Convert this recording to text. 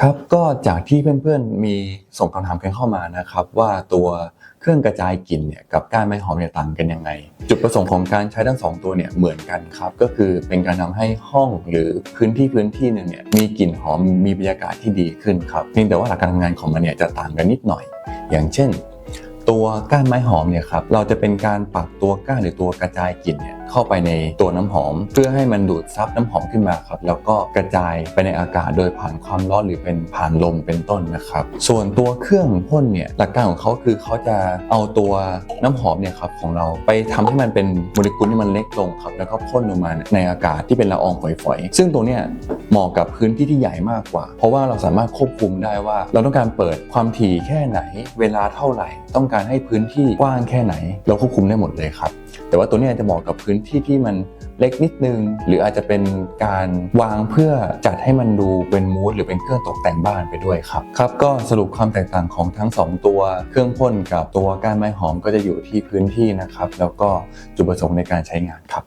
ครับก็จากที่เพื่อนๆมีส่งคำถามกันเข้ามานะครับ ว่าตัวเครื่องกระจายกลิ่นเนี่ยกับก้านไม้หอมเนี่ยต่างกันยังไง จุดประสงค์ของการใช้ทั้งสองตัวเนี่ยเหมือนกันครับ ก็คือเป็นการทำให้ห้องหรือพื้นที่พื้นที่หนึ่งเนี่ยมีกลิ่นหอมมีบรรยากาศที่ดีขึ้นครับเพียงแต่ว่าหลักการทำงานของมันเนี่ยจะต่างกันนิดหน่อย อย่างเช่น ตัวก้านไม้หอมเนี่ยครับเราจะเป็นการปักตัวก้านหรือตัวกระจายกลิ่นเนี่ยเข้าไปในตัวน้ำหอม เพื่อให้มันดูดซับน้ำหอมขึ้นมาครับแล้วก็กระจายไปในอากาศโดยผ่านความร้อนหรือเป็นผ่านลมเป็นต้นนะครับ ส่วนตัวเครื่องพ่นเนี่ยหลักการของเขาคือเขาจะเอาตัวน้ำหอมเนี่ยครับของเราไปทำให้มันเป็นโมเลกุลที่มันเล็กลงครับแล้วก็พ่นลงมาในอากาศที่เป็นละอองฝอยๆซึ่งตัวเนี้ย เหมาะกับพื้นที่ที่ใหญ่มากกว่า เพราะว่าเราสามารถควบคุมได้ว่า เราต้องการเปิดความถี่แค่ไหน เวลาเท่าไหร่ ต้องการให้พื้นที่กว้างแค่ไหน เราควบคุมได้หมดเลยครับ แต่ว่าตัวนี้จะเหมาะกับพื้นที่ที่มันเล็กนิดนึง หรืออาจจะเป็นการวางเพื่อจัดให้มันดูเป็นมูดหรือเป็นเครื่องตกแต่งบ้านไปด้วยครับครับ ก็สรุปความแตกต่างของทั้งสองตัวเครื่องพ่นกับตัวก้านไม้หอมก็จะอยู่ที่พื้นที่นะครับ แล้วก็จุดประสงค์ในการใช้งานครับ